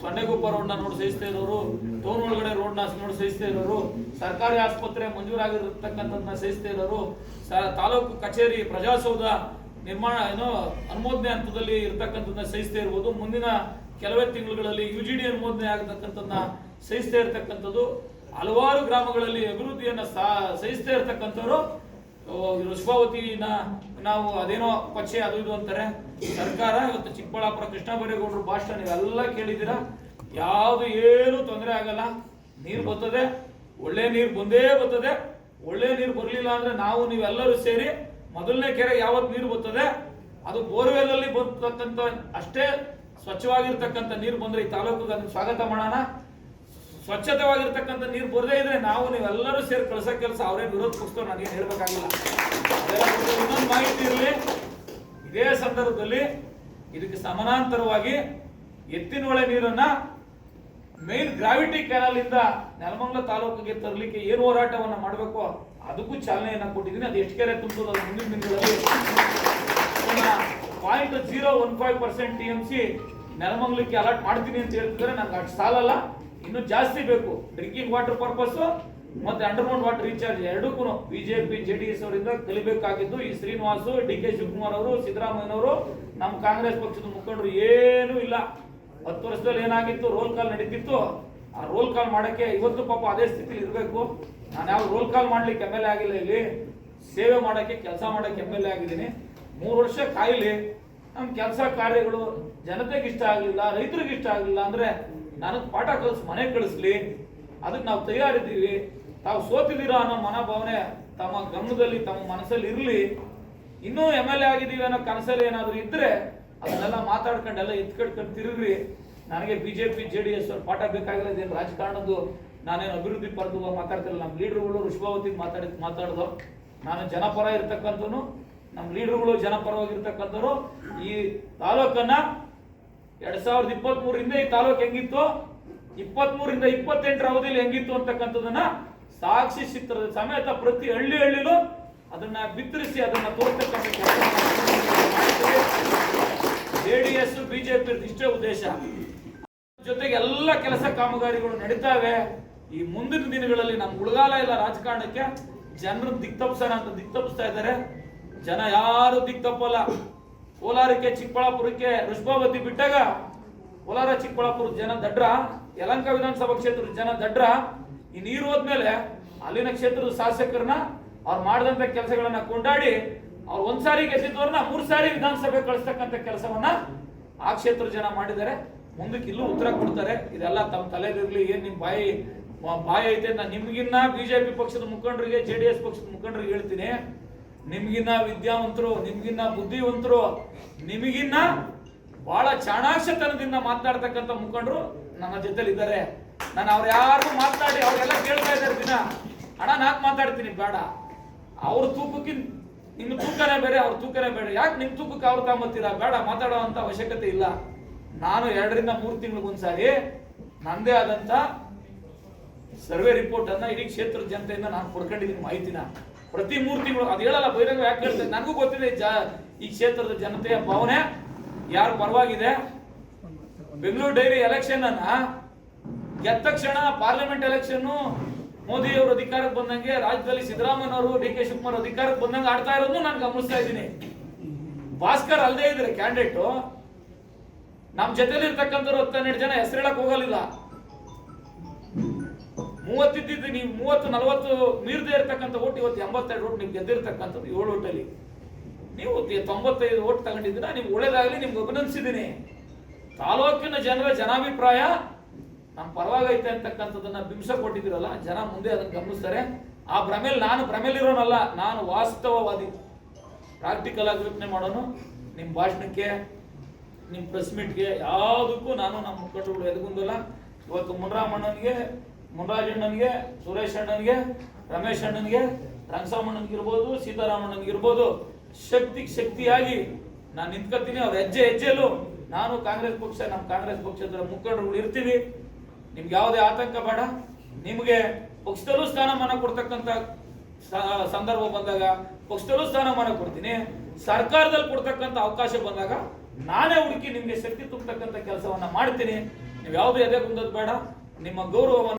ಸೊಂಡೆಗುಪ್ಪ ರೋಡ್ನ ನೋಡಿ ಸಹಿಸ್ತಾ ಇರೋರು ತೋರ್ ಒಳಗಡೆ ರೋಡ್ನ ನೋಡಿ ಸಹಿಸ್ತಾ ಇರೋರು, ಸರ್ಕಾರಿ ಆಸ್ಪತ್ರೆ ಮಂಜೂರಾಗಿರತಕ್ಕಂಥದ್ದನ್ನ ಸಹಿಸ್ತಾ ಇರೋರು ತಾಲೂಕು ಕಚೇರಿ, ಪ್ರಜಾಸೌಧ ನಿರ್ಮಾಣ, ಏನೋ ಅನುಮೋದನೆ ಹಂತದಲ್ಲಿ ಇರತಕ್ಕಂಥದ್ದನ್ನ ಸಹಿಸ್ತಾ ಇರ್ಬೋದು. ಮುಂದಿನ ಕೆಲವೇ ತಿಂಗಳುಗಳಲ್ಲಿ ಯು ಜಿ ಡಿ ಅನುಮೋದನೆ ಆಗತಕ್ಕಂಥದ್ದನ್ನ ಸಹಿಸ್ತಾ ಇರತಕ್ಕಂಥದ್ದು. ಹಲವಾರು ಗ್ರಾಮಗಳಲ್ಲಿ ಅಭಿವೃದ್ಧಿಯನ್ನು ಸಹಿಸ್ತಾ ಇರತಕ್ಕಂಥವ್ರು. ಋಷ್ಭಾವತಿನ ನಾವು ಅದೇನೋ ಪಕ್ಷ ಅದು ಇದು ಅಂತಾರೆ. ಸರ್ಕಾರ ಇವತ್ತು ಚಿಕ್ಕಬಳ್ಳಾಪುರ ಕೃಷ್ಣ ಬೈರೇಗೌಡರು ಭಾಷಣ, ನೀವೆಲ್ಲ ಕೇಳಿದ್ದೀರಾ? ಯಾವುದು ಏನು ತೊಂದರೆ ಆಗಲ್ಲ. ನೀರು ಬರ್ತದೆ, ಒಳ್ಳೆ ನೀರು ಬಂದೇ ಬರ್ತದೆ. ಒಳ್ಳೆ ನೀರು ಬರಲಿಲ್ಲ ಅಂದ್ರೆ ನಾವು ನೀವೆಲ್ಲರೂ ಸೇರಿ ಮೊದಲನೇ ಕೆರೆ ಯಾವತ್ತು ನೀರು ಬರ್ತದೆ, ಅದು ಬೋರ್ವೆಲ್ ಅಲ್ಲಿ ಬರ್ತಕ್ಕಂಥ ಅಷ್ಟೇ ಸ್ವಚ್ಛವಾಗಿರ್ತಕ್ಕಂಥ ನೀರು ಬಂದ್ರೆ ಈ ತಾಲೂಕಿಗೆ ಸ್ವಾಗತ ಮಾಡೋಣ. ಸ್ವಚ್ಛತವಾಗಿರ್ತಕ್ಕಂಥ ನೀರು ಬರದೇ ಇದ್ರೆ ನಾವು ನೀವೆಲ್ಲರೂ ಸೇರಿ ಕಳ್ಸೋ ಕೆಲಸ ಅವರೇ ವಿರೋಧ ಪಕ್ಷದವ್ರು ನನಗೆ ಹೇಳ್ಬೇಕಾಗಿಲ್ಲ. ಇನ್ನೊಂದು ಮಾಹಿತಿ ಇರಲಿ. ಇದೇ ಸಂದರ್ಭದಲ್ಲಿ ಇದಕ್ಕೆ ಸಮಾನಾಂತರವಾಗಿ ಎತ್ತಿನೊಳೆ ನೀರನ್ನ ಮೇನ್ ಗ್ರಾವಿಟಿ ಕ್ಯಾನಲ್ ಇಂದ ನೆಲಮಂಗಲ ತಾಲೂಕಿಗೆ ತರಲಿಕ್ಕೆ ಏನು ಹೋರಾಟವನ್ನು ಮಾಡಬೇಕು ಅದಕ್ಕೂ ಚಾಲನೆಯನ್ನ ಕೊಟ್ಟಿದ್ದೀನಿ. ಅದು ಎಷ್ಟು ಕೆರೆ ತುಂಬೋದು ಅದು ಮುಂದಿನ ದಿನಗಳಲ್ಲಿ point zero one five percent T M C ನೆಲಮಂಗಲಕ್ಕೆ alert ಮಾಡ್ತೀನಿ ಅಂತ ಹೇಳ್ತಿದ್ರೆ ನಂಗೆ ಅಷ್ಟು ಸಾಲಲ್ಲ. ಇನ್ನು ಜಾಸ್ತಿ ಬೇಕು. ಡ್ರಿಂಕಿಂಗ್ ವಾಟರ್ ಪರ್ಪಸ್ ಮತ್ತೆ ಅಂಡರ್ಗ್ರೌಂಡ್ ವಾಟರ್ ರೀಚಾರ್ಜ್ ಎರಡಕ್ಕೂ ಬಿಜೆಪಿ ಎಸ್ ಅವರಿಂದ ಕಲಿಬೇಕಾಗಿದ್ದು ಈ ಶ್ರೀನಿವಾಸು, ಡಿ ಕೆ ಶಿವಕುಮಾರ್ ಅವರು ಸಿದ್ದರಾಮಯ್ಯನವರು ನಮ್ಮ ಕಾಂಗ್ರೆಸ್ ಪಕ್ಷದ ಮುಖಂಡರು ಏನೂ ಇಲ್ಲ. ಹತ್ತು ವರ್ಷದಲ್ಲಿ ಏನಾಗಿತ್ತು? ರೋಲ್ ಕಾಲ್ ನಡೀತಿತ್ತು. ಆ ರೋಲ್ ಕಾಲ್ ಮಾಡಕ್ಕೆ ಇವತ್ತು ಪಾಪ ಅದೇ ಸ್ಥಿತಿಲಿ ಇರಬೇಕು. ನಾನು ಯಾವ ರೋಲ್ ಕಾಲ್ ಮಾಡ್ಲಿಕ್ಕೆ ಎಂ ಎಲ್ ಎ ಆಗಿಲ್ಲ ಇಲ್ಲಿ. ಸೇವೆ ಮಾಡಕ್ಕೆ, ಕೆಲಸ ಮಾಡಕ್ಕೆ ಎಂ ಎಲ್ ಎ ಆಗಿದ್ದೀನಿ. ಮೂರು ವರ್ಷ ಕಾಯಿಲಿ. ನಮ್ಮ ಕೆಲಸ ಕಾರ್ಯಗಳು ಜನತೆಗೆ ಇಷ್ಟ ಆಗಲಿಲ್ಲ, ರೈತರಿಗೆ ಇಷ್ಟ ಆಗಲಿಲ್ಲ ಅಂದ್ರೆ ನನಗೆ ಪಾಠ ಕಲಿಸ್ ಮನೆ ಕಳಿಸ್ಲಿ. ಅದಕ್ಕೆ ನಾವು ತಯಾರಿದ್ದೀವಿ. ತಾವು ಸೋತಿದ್ದೀರಾ ಅನ್ನೋ ಮನೋಭಾವನೆ ತಮ್ಮ ಗಮನದಲ್ಲಿ, ತಮ್ಮ ಮನಸ್ಸಲ್ಲಿ ಇರಲಿ. ಇನ್ನೂ ಎಂ ಎಲ್ ಎ ಆಗಿದ್ದೀವಿ ಅನ್ನೋ ಕನಸಲ್ಲಿ ಏನಾದರೂ ಇದ್ದರೆ ಅದನ್ನೆಲ್ಲ ಮಾತಾಡ್ಕೊಂಡೆಲ್ಲ ಎತ್ಕಡ್ಕೊಂಡು ತಿರುಗ್ರಿ. ನನಗೆ B J P J D S ಅವ್ರ ಪಾಠ ಬೇಕಾಗಿಲ್ಲ, ಇದೇನು ರಾಜಕಾರಣದ್ದು? ನಾನೇನು ಅಭಿವೃದ್ಧಿ ಪರದು ಮಾತಾಡ್ತಿರಲ್ಲ ನಮ್ಮ ಲೀಡರ್ಗಳು ಋಷಭಾವತಿ ಮಾತಾಡಿ ಮಾತಾಡ್ದು ನಾನು ಜನಪರ ಇರ್ತಕ್ಕಂಥನು ನಮ್ಮ ಲೀಡರ್ಗಳು ಜನಪರವಾಗಿರ್ತಕ್ಕಂಥವ್ರು. ಈ ತಾಲೂಕನ್ನು ಎರಡು ಸಾವಿರದ ಇಪ್ಪತ್ತ್ ಮೂರಿಂದ ಈ ತಾಲೂಕು ಹೆಂಗಿತ್ತು ಇಪ್ಪತ್ತ್ ಮೂರಿಂದ ಇಪ್ಪತ್ತೆಂಟರ ಅವಧಿಯಲ್ಲಿ ಹೆಂಗಿತ್ತು ಅಂತಕ್ಕಂಥದನ್ನ ಸಾಕ್ಷಿ ಚಿತ್ರದ ಸಮೇತ ಪ್ರತಿ ಹಳ್ಳಿ ಹಳ್ಳಿಲೂ ಅದನ್ನ ಬಿತ್ತರಿಸಿ ಅದನ್ನ ತೋರ್ತಕ್ಕಂಥ ಜೆ ಡಿ ಎಸ್ ಬಿಜೆಪಿ ಇಷ್ಟೇ ಉದ್ದೇಶ. ಜೊತೆಗೆ ಎಲ್ಲ ಕೆಲಸ ಕಾಮಗಾರಿಗಳು ನಡೀತಾವೆ. ಈ ಮುಂದಿನ ದಿನಗಳಲ್ಲಿ ನಮ್ಮ ಉಳಗಾಲ ಇಲ್ಲ ರಾಜಕಾರಣಕ್ಕೆ ಜನರು ದಿಕ್ತಪ್ಸೋಣ ಅಂತ ದಿಕ್ತಪ್ಸ್ತಾ ಇದ್ದಾರೆ. ಜನ ಯಾರು ದಿಕ್ತಪ್ಪಲ್ಲ. ಕೋಲಾರಕ್ಕೆ, ಚಿಕ್ಕಬಳ್ಳಾಪುರಕ್ಕೆ ಋಷ್ಭಾವತಿ ಬಿಟ್ಟಾಗ ಕೋಲಾರ, ಚಿಕ್ಕಬಳ್ಳಾಪುರ ಜನ ದಡ್ರ, ಯಲಂಕ ವಿಧಾನಸಭಾ ಕ್ಷೇತ್ರದ ಜನ ದಡ್ರ, ಈ ನೀರು ಹೋದ್ಮೇಲೆ ಅಲ್ಲಿನ ಕ್ಷೇತ್ರದ ಶಾಸಕರನ್ನ ಅವ್ರು ಮಾಡಿದಂತ ಕೆಲಸಗಳನ್ನ ಕೊಂಡಾಡಿ ಅವ್ರು ಒಂದ್ಸಾರಿ ಗೆದ್ದಿದ್ದವ್ರನ್ನ ಮೂರ್ ಸಾರಿ ವಿಧಾನಸಭೆ ಕಳಿಸ್ತಕ್ಕಂಥ ಕೆಲಸವನ್ನ ಆ ಕ್ಷೇತ್ರದ ಜನ ಮಾಡಿದ್ದಾರೆ. ಮುಂದಕ್ಕೆ ಇಲ್ಲೂ ಉತ್ತರ ಕೊಡ್ತಾರೆ. ಇದೆಲ್ಲ ತಮ್ಮ ತಲೆಗಿರ್ಲಿ ಏನ್ ನಿಮ್ ಬಾಯಿ ಬಾಯಿ ಐತೆ ನಾನು ನಿಮ್ಗಿನ್ನ ಬಿಜೆಪಿ ಪಕ್ಷದ ಮುಖಂಡರಿಗೆ ಜೆ ಡಿ ಎಸ್ ಪಕ್ಷದ ಮುಖಂಡರಿಗೆ ಹೇಳ್ತೀನಿ. ನಿಮ್ಗಿನ್ನ ವಿದ್ಯಾವಂತರು, ನಿಮ್ಗಿನ್ನ ಬುದ್ಧಿವಂತರು, ನಿಮಗಿನ್ನ ಬಹಳ ಚಾಣಾಕ್ಷತನದಿಂದ ಮಾತನಾಡ್ತಕ್ಕಂಥ ಮುಖಂಡರು ನನ್ನ ಜೊತೆಲಿ ಇದ್ದಾರೆ ನಾನು ಅವ್ರು ಯಾರು ಮಾತಾಡಿ ಅವರೆಲ್ಲ ಕೇಳ್ತಾ ಇದ್ದಾರೆ ದಿನ. ಅಣ್ಣ ನಾಕ್ ಮಾತಾಡ್ತೀನಿ, ಬೇಡ. ಅವ್ರ ತೂಕಕ್ಕೆ ನಿನ್ನ ತೂಕನೇ ಬೇರೆ, ಅವ್ರ ತೂಕನೇ ಬೇಡ ಯಾಕೆ ನಿಮ್ ತೂಕಕ್ಕೆ ಅವ್ರು ತಗೊಂಬತ್ತೀರಾ ಬೇಡ, ಮಾತಾಡೋ ಅಂತ ಅವಶ್ಯಕತೆ ಇಲ್ಲ. ನಾನು ಎರಡರಿಂದ ಮೂರು ತಿಂಗಳಿಗೊಂದ್ಸಾರಿ ನಂದೇ ಆದಂತ ಸರ್ವೆ ರಿಪೋರ್ಟ್ ಅನ್ನ ಇಡೀ ಕ್ಷೇತ್ರದ ಜನತೆಯಿಂದ ನಾನು ಪಡ್ಕೊಂಡಿದ್ದೀನಿ ಮಾಹಿತಿನ. ಪ್ರತಿ ಮೂರು ತಿಂಗಳು, ಅದು ಹೇಳಲ್ಲ ಬಹಿರಂಗ ಯಾಕೆ ಹೇಳ್ತೇನೆ ನನಗೂ ಗೊತ್ತಿದೆ ಜ ಈ ಕ್ಷೇತ್ರದ ಜನತೆಯ ಭಾವನೆ. ಯಾರು ಪರವಾಗಿದೆ? ಬೆಂಗಳೂರು ಡೈರಿ ಎಲೆಕ್ಷನ್ ಅನ್ನ ಗೆದ್ದ ತಕ್ಷಣ ಪಾರ್ಲಿಮೆಂಟ್ ಎಲೆಕ್ಷನ್ ಮೋದಿ ಅವರು ಅಧಿಕಾರಕ್ಕೆ ಬಂದಂಗೆ ರಾಜ್ಯದಲ್ಲಿ ಸಿದ್ದರಾಮಯ್ಯ ಅವರು, ಡಿ ಕೆ ಶಿವಕುಮಾರ್ ಅಧಿಕಾರಕ್ಕೆ ಬಂದಂಗೆ ಆಡ್ತಾ ಇರೋದು ನಾನು ಗಮನಿಸ್ತಾ ಇದ್ದೀನಿ. ಭಾಸ್ಕರ್ ಅಲ್ಲದೆ ಇದ್ರೆ ಕ್ಯಾಂಡಿಡೇಟು ನಮ್ಮ ಜೊತೆಲಿ ಇರ್ತಕ್ಕಂಥವ್ರು ಹತ್ತೆರಡು ಜನ ಹೆಸರು ಹೇಳಕ್ ಹೋಗಲಿಲ್ಲ. ಮೂವತ್ತಿದ್ದು ನೀವು ಮೂವತ್ತು ನಲವತ್ತು ಮೀರದೇ ಇರ್ತಕ್ಕಂಥ ಓಟ್ ಇವತ್ತು ಎಂಬತ್ತೆರಡು ಓಟ್ ನಿಮ್ಗೆ ಗೆದ್ದಿರ್ತಕ್ಕಂಥದ್ದು ಏಳು ಓಟಲ್ಲಿ ನೀವು ತೊಂಬತ್ತೈದು ಓಟ್ ತಗೊಂಡಿದ್ದೀರಾ ನಿಮ್ಗೆ ಒಳ್ಳೇದಾಗಲಿ, ನಿಮ್ಗೆ ಅಭಿನಂದಿಸಿದ್ದೀನಿ. ತಾಲೂಕಿನ ಜನರ ಜನಾಭಿಪ್ರಾಯ ನಮ್ಮ ಪರವಾಗೈತೆ ಅಂತಕ್ಕಂಥದ್ದನ್ನ ಬಿಂಸ ಕೊಟ್ಟಿದ್ದೀರಲ್ಲ, ಜನ ಮುಂದೆ ಅದನ್ನು ಗಮನಿಸ್ತಾರೆ. ಆ ಭ್ರಮೆಯಲ್ಲಿ ನಾನು ಭ್ರಮೆಯಲ್ಲಿರೋನಲ್ಲ ನಾನು ವಾಸ್ತವವಾದಿ. ಪ್ರಾಕ್ಟಿಕಲ್ ಆಗಿ ಯೋಚನೆ ಮಾಡೋನು ನಿಮ್ಮ ಭಾಷಣಕ್ಕೆ ನಿಮ್ಮ ಪ್ರೆಸ್ ಮೀಟ್ಗೆ ಯಾವುದಕ್ಕೂ ನಾನು ನಮ್ಮ ಮುಖಂಡರುಗಳು ಎದುಗುಂದಲ್ಲ. ಇವತ್ತು ಮುನ್ರಾಮಣ್ಣನಿಗೆ ಮುನ್ರಾಜಣ್ಣನಿಗೆ ಸುರೇಶ್ ಅಣ್ಣನಿಗೆ, ರಮೇಶ್ ಅಣ್ಣನಿಗೆ ರಂಗಸಾಮಣ್ಣನಿಗಿರ್ಬೋದು ಸೀತಾರಾಮಣ್ಣನಿಗಿರ್ಬೋದು ಶಕ್ತಿಗೆ ಶಕ್ತಿಯಾಗಿ ನಾನು ನಿಂತ್ಕೊತೀನಿ, ಅವ್ರ ಹೆಜ್ಜೆ, ಹೆಜ್ಜೆಲು ನಾನು ಕಾಂಗ್ರೆಸ್ ಪಕ್ಷ ನಮ್ಮ ಕಾಂಗ್ರೆಸ್ ಪಕ್ಷದ ಮುಖಂಡರುಗಳು ಇರ್ತೀವಿ. ನಿಮ್ಗೆ ಯಾವುದೇ ಆತಂಕ ಬೇಡ. ನಿಮಗೆ ಪಕ್ಷದಲ್ಲೂ ಸ್ಥಾನಮಾನ ಕೊಡ್ತಕ್ಕಂಥ ಸಂದರ್ಭ ಬಂದಾಗ ಪಕ್ಷದಲ್ಲೂ ಸ್ಥಾನಮಾನ ಕೊಡ್ತೀನಿ. ಸರ್ಕಾರದಲ್ಲಿ ಕೊಡ್ತಕ್ಕಂಥ ಅವಕಾಶ ಬಂದಾಗ ನಾನೇ ಹುಡುಕಿ ನಿಮಗೆ ಶಕ್ತಿ ತುಂಬತಕ್ಕಂಥ ಕೆಲಸವನ್ನ ಮಾಡ್ತೀನಿ. ನೀವು ಯಾವುದೇ ಎದೆ ಕುಂದದ್ ಬೇಡ. ನಿಮ್ಮ ಗೌರವವನ್ನು